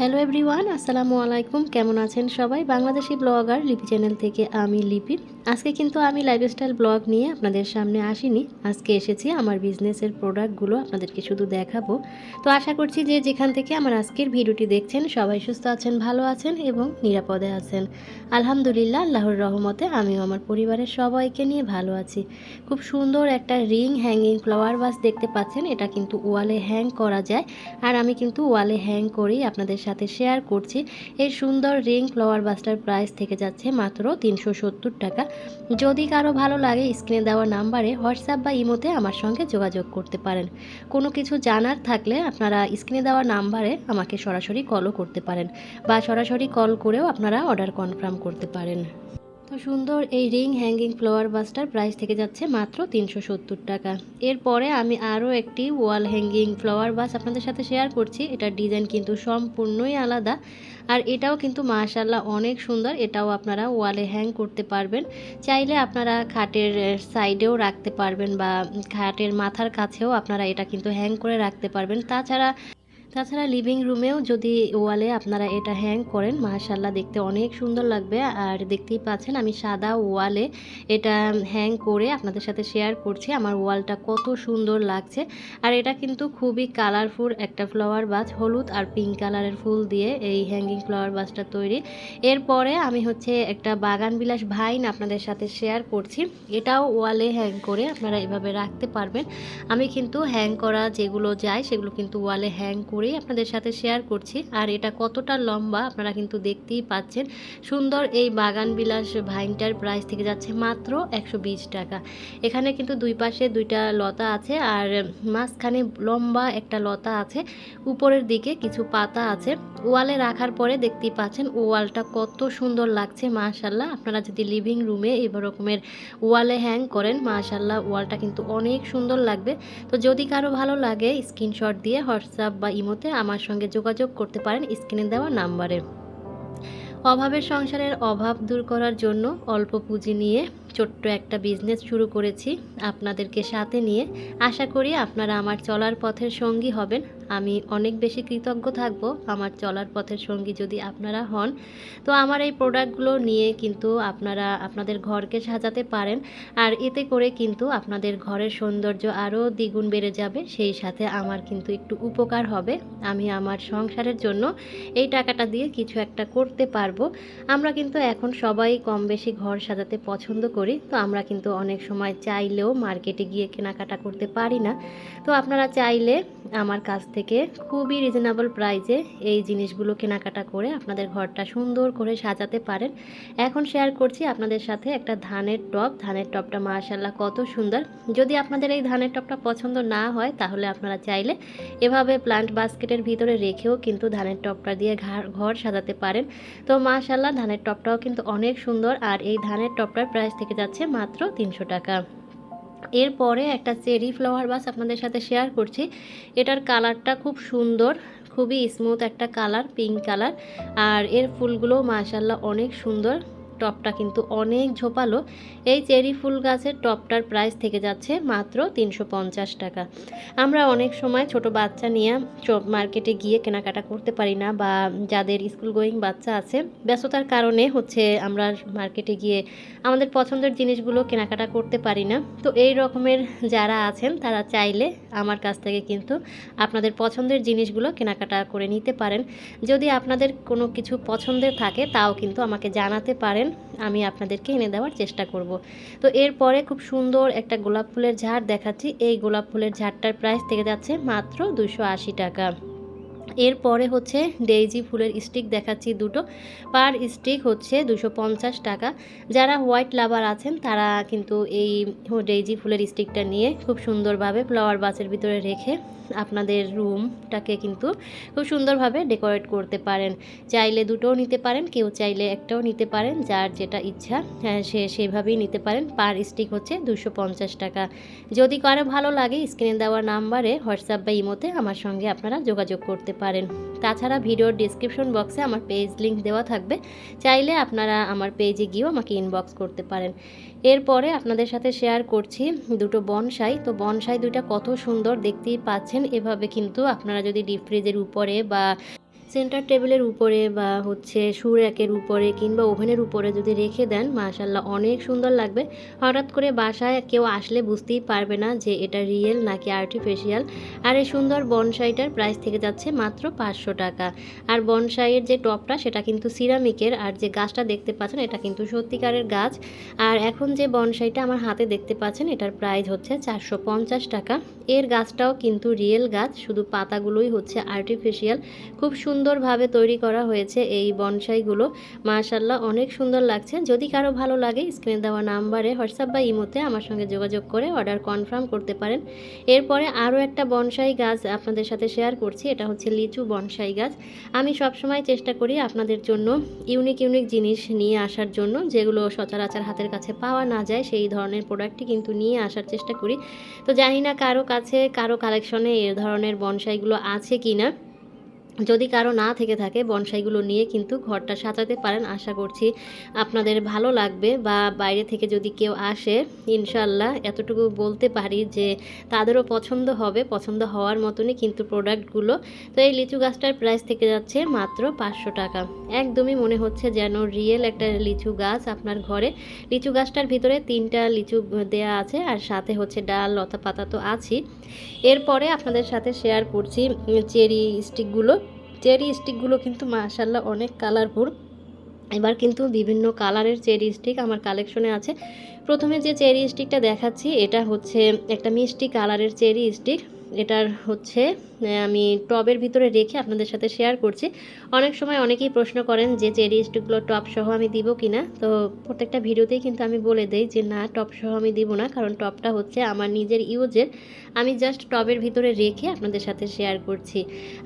Hello everyone আসসালামু আলাইকুম। কেমন আছেন সবাই? বাংলাদেশি ব্লগার লিপি চ্যানেল থেকে আমি লিপি। আজকে কিন্তু আমি লাইফস্টাইল ব্লগ নিয়ে আপনাদের সামনে আসিনি। আজকে এসেছি আমার বিজনেসের প্রোডাক্টগুলো আপনাদেরকে শুধু দেখাবো। তো আশা করছি যে যেখান থেকে আমার আজকের ভিডিওটি দেখছেন, সবাই সুস্থ আছেন, ভালো আছেন এবং নিরাপদে আছেন। আলহামদুলিল্লাহ, আল্লাহর রহমতে আমিও আমার পরিবারের সবাইকে নিয়ে ভালো আছি। খুব সুন্দর একটা রিং হ্যাঙ্গিং ফ্লাওয়ার বাস দেখতে পাচ্ছেন, এটা কিন্তু ওয়ালে হ্যাং করা যায়। আর আমি কিন্তু ওয়ালে হ্যাং করেই আপনাদের সাথে শেয়ার করছি। এই সুন্দর রিং ফ্লাওয়ার বাসটার প্রাইস থেকে যাচ্ছে মাত্র তিনশো সত্তর টাকা। যদি কারও ভালো লাগে, স্ক্রিনে দেওয়া নাম্বারে হোয়াটসঅ্যাপ বা ইমোতে আমার সঙ্গে যোগাযোগ করতে পারেন। কোনো কিছু জানার থাকলে আপনারা স্ক্রিনে দেওয়া নাম্বারে আমাকে সরাসরি কলও করতে পারেন বা সরাসরি কল করেও আপনারা অর্ডার কনফার্ম করতে পারেন। তো সুন্দর এই রিং হ্যাঙ্গিং ফ্লাওয়ার বাসটার প্রাইস থেকে যাচ্ছে মাত্র তিনশো সত্তর টাকা। এরপরে আমি আরও একটি ওয়াল হ্যাঙ্গিং ফ্লাওয়ার বাস আপনাদের সাথে শেয়ার করছি। এটার ডিজাইন কিন্তু সম্পূর্ণই আলাদা। আর এটাও কিন্তু মাশাল্লাহ অনেক সুন্দর। এটাও আপনারা ওয়ালে হ্যাং করতে পারবেন। চাইলে আপনারা খাটের সাইডেও রাখতে পারবেন বা খাটের মাথার কাছেও আপনারা এটা কিন্তু হ্যাং করে রাখতে পারবেন। তাছাড়া তাছাড়া লিভিং রুমেও যদি ওয়ালে আপনারা এটা হ্যাং করেন মাশাল্লাহ দেখতে অনেক সুন্দর লাগবে। আর দেখতেই পাচ্ছেন আমি সাদা ওয়ালে এটা হ্যাং করে আপনাদের সাথে শেয়ার করছি। আমার ওয়ালটা কত সুন্দর লাগছে। আর এটা কিন্তু খুবই কালারফুল একটা ফ্লাওয়ার বাস হলুদ আর পিঙ্ক কালারের ফুল দিয়ে এই হ্যাঙ্গিং ফ্লাওয়ার বাসটা তৈরি। এরপরে আমি হচ্ছে একটা বাগান বিলাস ভাইন আপনাদের সাথে শেয়ার করছি। এটাও ওয়ালে হ্যাং করে আপনারা এভাবে রাখতে পারবেন। আমি কিন্তু হ্যাং করা যেগুলো যায়, সেগুলো কিন্তু ওয়ালে হ্যাং করেই আপনাদের সাথে শেয়ার করছি। আর এটা কতটা লম্বা আপনারা কিন্তু দেখতেই পাচ্ছেন। সুন্দর এই বাগান বিলাস ভাইনটার প্রাইস থেকে যাচ্ছে মাত্র একশো বিশ টাকা। এখানে কিন্তু দুই পাশে দুইটা লতা আছে আর মাঝখানে লম্বা একটা লতা আছে। উপরের দিকে কিছু পাতা আছে। ওয়ালে রাখার পরে দেখতেই পাচ্ছেন ওয়ালটা কত সুন্দর লাগছে মাশাল্লাহ আপনারা যদি লিভিং রুমে এই রকমের ওয়ালে হ্যাং করেন মাশাল্লাহ ওয়ালটা কিন্তু অনেক সুন্দর লাগবে। তো যদি কারও ভালো লাগে স্ক্রিনশট দিয়ে হোয়াটসঅ্যাপ বা ইমোতে আমার সঙ্গে যোগাযোগ করতে পারেন স্ক্রিনে দেওয়া নাম্বারে। অভাবের সংসারের অভাব দূর করার জন্য অল্প পুঁজি নিয়ে ছোট্ট একটা বিজনেস শুরু করেছি। আপনাদেরকে সাথে নিয়ে আশা করি আপনারা আমার চলার পথের সঙ্গী হবেন। আমি অনেক বেশি কৃতজ্ঞ থাকব আমার চলার পথের সঙ্গী যদি আপনারা হন। তো আমার এই প্রোডাক্টগুলো নিয়ে কিন্তু আপনারা আপনাদের ঘরকে সাজাতে পারেন আর এতে করে কিন্তু আপনাদের ঘরের সৌন্দর্য আরও দ্বিগুণ বেড়ে যাবে, সেই সাথে আমার কিন্তু একটু উপকার হবে। আমি আমার সংসারের জন্য এই টাকাটা দিয়ে কিছু একটা করতে পারব। আমরা কিন্তু এখন সবাই কম বেশি ঘর সাজাতে পছন্দ করি, তো আমরা কিন্তু অনেক সময় চাইলেও মার্কেটে গিয়ে কেনাকাটা করতে পারি না। তো আপনারা চাইলে আমার কাছ থেকে খুবই রিজনেবল প্রাইসে এই জিনিসগুলো কেনাকাটা করে আপনাদের ঘরটা সুন্দর করে সাজাতে পারেন। এখন শেয়ার করছি আপনাদের সাথে একটা ধানের টপ ধানের টপটা মাশাল্লাহ কত সুন্দর। যদি আপনাদের এই ধানের টপটা পছন্দ না হয়, তাহলে আপনারা চাইলে এভাবে প্লান্ট বাস্কেটের ভিতরে রেখেও কিন্তু ধানের টপটা দিয়ে ঘর সাজাতে পারেন। তো মাশাল্লাহ ধানের টপটাও কিন্তু অনেক সুন্দর। আর এই ধানের টপটার প্রাইস থেকে যাচ্ছে মাত্র তিনশো টাকা। এরপরে একটা চেরি ফ্লাওয়ার বাস আপনাদের সাথে শেয়ার করছি। এটার কালারটা খুব সুন্দর, খুবই স্মুথ একটা কালার পিঙ্ক কালার। আর এর ফুলগুলো মাশাল্লাহ অনেক সুন্দর। টপটা কিন্তু অনেক ঝোপালো। এই চেরি ফুল গাছের টপটার প্রাইস থেকে যাচ্ছে মাত্র তিনশো পঞ্চাশ টাকা। আমরা অনেক সময় ছোট বাচ্চা নিয়ে মার্কেটে গিয়ে কেনাকাটা করতে পারি না বা যাদের স্কুল গোয়িং বাচ্চা আছে, ব্যস্ততার কারণে হচ্ছে আমরা মার্কেটে গিয়ে আমাদের পছন্দের জিনিসগুলো কেনাকাটা করতে পারি না। তো এই রকমের যারা আছেন, তারা চাইলে আমার কাছ থেকে কিন্তু আপনাদের পছন্দের জিনিসগুলো কেনাকাটা করে নিতে পারেন। যদি আপনাদের কোনো কিছু পছন্দের থাকে, তাও কিন্তু আমাকে জানাতে পারেন। আমি আপনাদেরকে এনে দেওয়ার চেষ্টা করব। তো এরপরে খুব সুন্দর একটা গোলাপ ফুলের ঝাড় দেখাচ্ছি। এই গোলাপ ফুলের ঝাড়টার প্রাইস থেকে যাচ্ছে মাত্র দুশো টাকা। এরপরে হচ্ছে ডেইজি ফুলের স্টিক দেখাচ্ছি দুটো। পার স্টিক হচ্ছে দুশো টাকা। যারা হোয়াইট লাভার আছেন তারা কিন্তু এই ডেইজি ফুলের স্টিকটা নিয়ে খুব সুন্দরভাবে ফ্লাওয়ার বাসের ভিতরে রেখে আপনাদের রুমটাকে কিন্তু খুব সুন্দরভাবে ডেকোরেট করতে পারেন। চাইলে দুটোও নিতে পারেন কেউ চাইলে একটাও নিতে পারেন যার যেটা ইচ্ছা হ্যাঁ, সে সেভাবেই নিতে পারেন। পার স্টিক হচ্ছে দুশো টাকা। যদি কারও ভালো লাগে স্ক্রিনে দেওয়া নাম্বারে হোয়াটসঅ্যাপ বা ইমোতে আমার সঙ্গে আপনারা যোগাযোগ করতে পারেন। তাছাড়া ভিডিওর ডিসক্রিপশন বক্সে আমার পেজ লিঙ্ক দেওয়া থাকবে। চাইলে আপনারা আমার পেজে গিয়েও আমাকে ইনবক্স করতে পারেন। এরপরে আপনাদের সাথে শেয়ার করছি দুটো বনসাই তো বনসাই দুইটা কত সুন্দর দেখতেই পাচ্ছেন। এভাবে কিন্তু আপনারা যদি ডিপ ফ্রিজের উপরে বা সেন্টার টেবিলের উপরে বা হচ্ছে সুর একের উপরে কিংবা ওভেনের উপরে যদি রেখে দেন মাশাল্লাহ অনেক সুন্দর লাগবে। হঠাৎ করে বাসায় কেউ আসলে বুঝতেই পারবে না যে এটা রিয়েল নাকি আর্টিফিশিয়াল আর এই সুন্দর বনসাইটার প্রাইস থেকে যাচ্ছে মাত্র পাঁচশো টাকা। আর বনসাইয়ের যে টপটা, সেটা কিন্তু সিরামিকের আর যে গাছটা দেখতে পাচ্ছেন, এটা কিন্তু সত্যিকারের গাছ। আর এখন যে বনসাইটা আমার হাতে দেখতে পাচ্ছেন, এটার প্রাইস হচ্ছে চারশো পঞ্চাশ টাকা। এর গাছটাও কিন্তু রিয়েল গাছ, শুধু পাতাগুলোই হচ্ছে আর্টিফিশিয়াল খুব সুন্দরভাবে তৈরি করা হয়েছে এই বনসাইগুলো। মাশাল্লাহ অনেক সুন্দর লাগছে। যদি কারও ভালো লাগে, স্ক্রিনে দেওয়া নাম্বারে হোয়াটসঅ্যাপ বা ইমোতে আমার সঙ্গে যোগাযোগ করে অর্ডার কনফার্ম করতে পারেন। এরপরে আরও একটা বনসাই গাছ আপনাদের সাথে শেয়ার করছি, এটা হচ্ছে লিচু বনসাই গাছ। আমি সবসময় চেষ্টা করি আপনাদের জন্য ইউনিক ইউনিক জিনিস নিয়ে আসার জন্য, যেগুলো সচরাচর হাতের কাছে পাওয়া না যায়, সেই ধরনের প্রোডাক্টই কিন্তু নিয়ে আসার চেষ্টা করি। তো জানি না কারও কাছে, কারও কালেকশনে এ ধরনের বনসাইগুলো আছে কি না যদি কারও না থেকে থাকে, বনসাইগুলো নিয়ে কিন্তু ঘরটা সাজাতে পারেন, আশা করছি আপনাদের ভালো লাগবে। বা বাইরে থেকে যদি কেউ আসে ইনশাল্লাহ এতটুকু বলতে পারি যে তাদেরও পছন্দ হবে। পছন্দ হওয়ার মতনই কিন্তু প্রোডাক্টগুলো। তো এই লিচু গাছটার প্রাইস থেকে যাচ্ছে মাত্র পাঁচশো টাকা। একদমই মনে হচ্ছে যেন রিয়েল একটা লিচু গাছ আপনার ঘরে। লিচু গাছটার ভিতরে তিনটা লিচু দেয়া আছে আর সাথে হচ্ছে ডাল লতা পাতা তো আছেই। এরপরে আপনাদের সাথে শেয়ার করছি চেরি স্টিকগুলো। চেরি স্টিকগুলো কিন্তু মাশাল্লাহ অনেক কালারফুল। এবার কিন্তু বিভিন্ন কালারের চেরি স্টিক আমার কালেকশনে আছে। প্রথমে যে চেরি স্টিকটা দেখাচ্ছি, এটা হচ্ছে একটা মিষ্টি কালারের চেরি স্টিক। এটার হচ্ছে আমি টবের ভিতরে রেখে আপনাদের সাথে শেয়ার করছি। অনেক সময় অনেকেই প্রশ্ন করেন যে, চেরি স্টিকগুলো টপ সহ আমি দিব কি না তো প্রত্যেকটা ভিডিওতেই কিন্তু আমি বলে দেই যে, না টপ সহ আমি দিব না, কারণ টপটা হচ্ছে আমার নিজের ইউজের। আমি জাস্ট টবের ভিতরে রেখে আপনাদের সাথে শেয়ার করছি।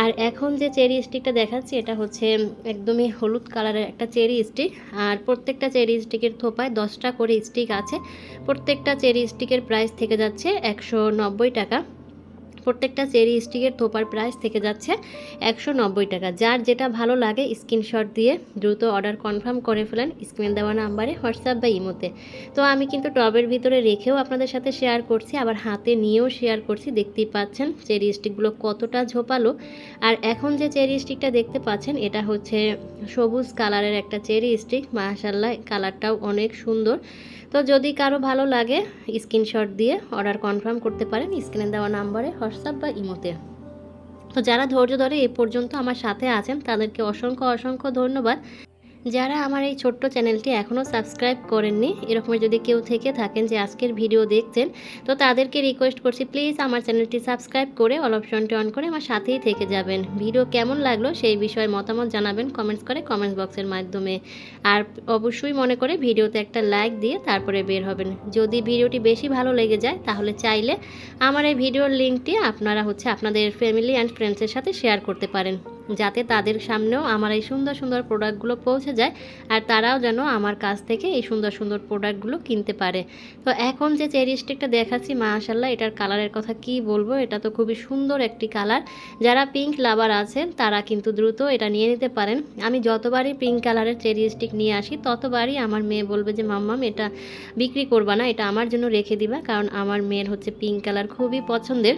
আর এখন যে চেরি স্টিকটা দেখাচ্ছি, এটা হচ্ছে একদমই হলুদ কালারের একটা চেরি স্টিক। আর প্রত্যেকটা চেরি স্টিকের থোপায় দশটা করে স্টিক আছে। প্রত্যেকটা চেরি স্টিকের প্রাইস থেকে যাচ্ছে একশো নব্বই টাকা। প্রত্যেকটা চেরি স্টিকের থোপার প্রাইস থেকে যাচ্ছে একশো নব্বই টাকা। যার যেটা ভালো লাগে, স্ক্রিনশট দিয়ে দ্রুত অর্ডার কনফার্ম করে ফেলেন স্ক্রিন দেওয়া নাম্বারে, হোয়াটসঅ্যাপ বা ইমোতে। তো আমি কিন্তু টবের ভিতরে রেখেও আপনাদের সাথে শেয়ার করছি, আবার হাতে নিয়েও শেয়ার করছি। দেখতেই পাচ্ছেন চেরি স্টিকগুলো কতটা ঝোপালো। আর এখন যে চেরি স্টিকটা দেখতে পাচ্ছেন, এটা হচ্ছে সবুজ কালারের একটা চেরি স্টিক। মাশাল্লাহ কালারটাও অনেক সুন্দর। তো যদি কারও ভালো লাগে, স্ক্রিনশট দিয়ে অর্ডার কনফার্ম করতে পারেন, স্ক্রিনে দেওয়া নাম্বারে, হোয়াটসঅ্যাপ বা ইমোতে। তো যারা ধৈর্য ধরে এ পর্যন্ত আমার সাথে আছেন, তাদেরকে অসংখ্য অসংখ্য ধন্যবাদ। যারা আমার এই ছোট্ট চ্যানেলটি এখনও সাবস্ক্রাইব করেননি, এরকমের যদি কেউ থেকে থাকেন যে আজকের ভিডিও দেখছেন, তো তাদেরকে রিকোয়েস্ট করছি প্লিজ আমার চ্যানেলটি সাবস্ক্রাইব করে অল অপশনটি অন করে আমার সাথেই থেকে যাবেন। ভিডিও কেমন লাগল সেই বিষয়ে মতামত জানাবেন কমেন্টস করে কমেন্টস বক্সের মাধ্যমে। আর অবশ্যই মনে করে ভিডিওতে একটা লাইক দিয়ে তারপরে বের হবেন। যদি ভিডিওটি বেশি ভালো লেগে যায়, তাহলে চাইলে আমার এই ভিডিওর লিঙ্কটি আপনারা হচ্ছে আপনাদের ফ্যামিলি অ্যান্ড ফ্রেন্ডসের সাথে শেয়ার করতে পারেন। যাতে তাদের সামনেও আমার এই সুন্দর সুন্দর প্রোডাক্টগুলো পৌঁছে যায় আর তারাও যেন আমার কাছ থেকে এই সুন্দর সুন্দর প্রোডাক্টগুলো কিনতে পারে। তো এখন যে চেরি স্টিকটা দেখাচ্ছি মাশাল্লাহ এটার কালারের কথা কি বলব? এটা তো খুবই সুন্দর একটি কালার যারা পিঙ্ক লাভার আছেন, তারা কিন্তু দ্রুত এটা নিয়ে নিতে পারেন। আমি যতবারই পিঙ্ক কালারের চেরি স্টিক নিয়ে আসি, ততবারই আমার মেয়ে বলবে যে মাম্মাম এটা বিক্রি করবা না, এটা আমার জন্য রেখে দিবা। কারণ আমার মেয়ের হচ্ছে পিঙ্ক কালার খুবই পছন্দের।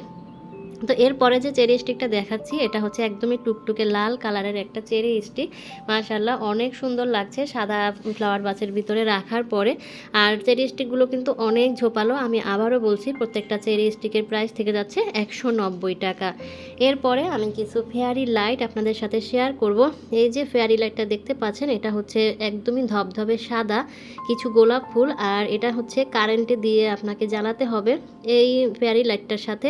তো এরপরে যে চেরি স্টিকটা দেখাচ্ছি, এটা হচ্ছে একদমই টুকটুকে লাল কালারের একটা চেরি স্টিক। মাশাল্লাহ অনেক সুন্দর লাগছে সাদা ফ্লাওয়ার বাসের ভিতরে রাখার পরে। আর চেরি স্টিকগুলো কিন্তু অনেক ঝোপালো, আমি আবারও বলছি, প্রত্যেকটা চেরি স্টিকের প্রাইস থেকে যাচ্ছে একশো নব্বই টাকা। এরপরে আমি কিছু ফেয়ারি লাইট আপনাদের সাথে শেয়ার করব। এই যে ফেয়ারি লাইটটা দেখতে পাচ্ছেন, এটা হচ্ছে একদমই ধবধবে সাদা, কিছু গোলাপ ফুল, আর এটা হচ্ছে কারেন্টে দিয়ে আপনাকে জ্বালাতে হবে। এই ফেয়ারি লাইটটার সাথে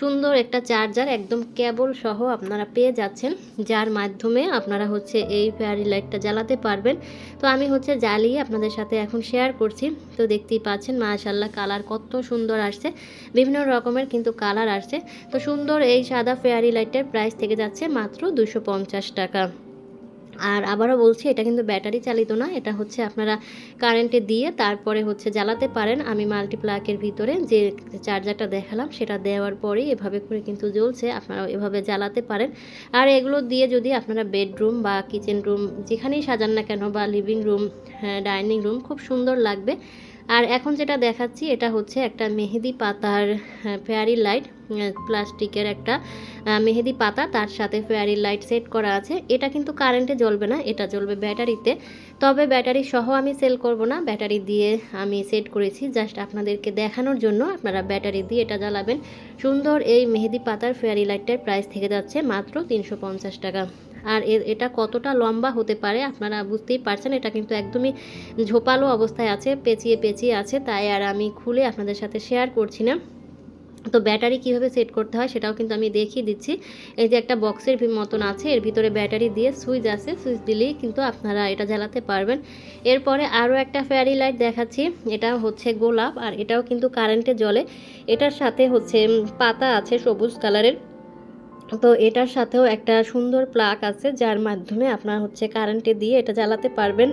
সুন্দর একটা চার্জার একদম কেবল সহ আপনারা পেয়ে যাচ্ছেন, যার মাধ্যমে আপনারা হচ্ছে এই ফেয়ারি লাইটটা জ্বালাতে পারবেন। তো আমি হচ্ছে জ্বালিয়ে আপনাদের সাথে এখন শেয়ার করছি। তো দেখতেই পাচ্ছেন মাশাল্লাহ কালার কত সুন্দর আসছে। বিভিন্ন রকমের কিন্তু কালার আসছে। তো সুন্দর এই সাদা ফেয়ারি লাইটের প্রাইস থেকে যাচ্ছে মাত্র দুশো টাকা। আর আবারও বলছি, এটা কিন্তু ব্যাটারি চালিত না, এটা হচ্ছে আপনারা কারেন্টে দিয়ে তারপরে হচ্ছে জ্বালাতে পারেন। আমি মাল্টিপ্লাকের ভিতরে যে চার্জারটা দেখালাম, সেটা দেওয়ার পরেই এভাবে করে কিন্তু জ্বলছে, আপনারা এভাবে জ্বালাতে পারেন। আর এগুলো দিয়ে যদি আপনারা বেডরুম বা কিচেন রুম যেখানেই সাজান না কেন বা লিভিং রুম ডাইনিং রুম খুব সুন্দর লাগবে। আর এখন যেটা দেখাচ্ছি, এটা হচ্ছে একটা মেহেদি পাতার ফেয়ারি লাইট প্লাস্টিকের একটা মেহেদি পাতা। তার সাথে ফেয়ারি লাইট সেট করা আছে। এটা কিন্তু কারেন্টে জ্বলবে না, এটা জ্বলবে ব্যাটারিতে। তবে ব্যাটারি সহ আমি সেল করব না। ব্যাটারি দিয়ে আমি সেট করেছি জাস্ট আপনাদেরকে দেখানোর জন্য। আপনারা ব্যাটারি দিয়ে এটা জ্বালাবেন। সুন্দর এই মেহেদি পাতার ফেয়ারি লাইটটার প্রাইস থেকে যাচ্ছে মাত্র তিনশো পঞ্চাশ টাকা। আর এটা কতটা লম্বা হতে পারে আপনারা বুঝতেই পারছেন, এটা কিন্তু একদমই ঝোপালো অবস্থায় আছে, পেঁচিয়ে পেঁচিয়ে আছে, তাই আর আমি খুলে আপনাদের সাথে শেয়ার করছি না। তো ব্যাটারি কীভাবে সেট করতে হয় সেটাও কিন্তু আমি দেখিয়ে দিচ্ছি। এই যে একটা বক্সের মতন আছে, এর ভিতরে ব্যাটারি দিয়ে সুইচ আছে, সুইচ দিলেই কিন্তু আপনারা এটা জ্বালাতে পারবেন। এরপরে আরও একটা ফেয়ারি লাইট দেখাচ্ছি, এটা হচ্ছে গোলাপ, আর এটাও কিন্তু কারেন্টে জলে এটার সাথে হচ্ছে পাতা আছে সবুজ কালারের তো এটার সাথেও একটা সুন্দর প্লাক আছে, যার মাধ্যমে আপনার হচ্ছে কারেন্টে দিয়ে এটা জ্বালাতে পারবেন।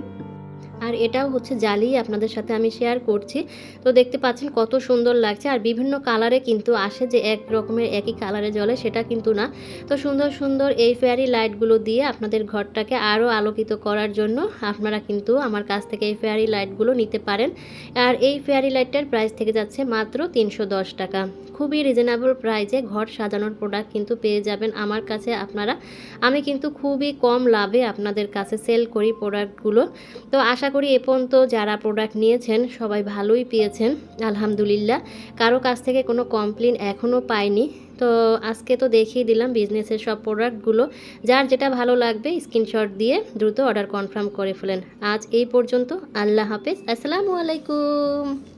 আর এটাও হচ্ছে জ্বালিয়ে আপনাদের সাথে আমি শেয়ার করছি। তো দেখতে পাচ্ছেন কত সুন্দর লাগছে। আর বিভিন্ন কালারে কিন্তু আসে যে এক রকমের একই কালারে জ্বলে, সেটা কিন্তু না। তো সুন্দর সুন্দর এই ফেয়ারি লাইটগুলো দিয়ে আপনাদের ঘরটাকে আরও আলোকিত করার জন্য আপনারা কিন্তু আমার কাছ থেকে এই ফেয়ারি লাইটগুলো নিতে পারেন। আর এই ফেয়ারি লাইটটার প্রাইস থেকে যাচ্ছে মাত্র তিনশো দশ টাকা। খুবই রিজনেবল প্রাইসে ঘর সাজানোর প্রোডাক্ট কিন্তু পেয়ে যাবেন আমার কাছে আপনারা। আমি কিন্তু খুবই কম লাভে আপনাদের কাছে সেল করি প্রোডাক্টগুলো তো আশা করি এ পর্যন্ত যারা প্রোডাক্ট নিয়েছেন, সবাই ভালোই পেয়েছেন, আলহামদুলিল্লাহ। কারও কাছ থেকে কোনো কমপ্লেন এখনও পাইনি। তো আজকে তো দেখিয়ে দিলাম বিজনেসের সব প্রোডাক্টগুলো যার যেটা ভালো লাগবে স্ক্রিনশট দিয়ে দ্রুত অর্ডার কনফার্ম করে ফেলেন। আজ এই পর্যন্ত, আল্লাহ হাফেজ। আসসালামু আলাইকুম।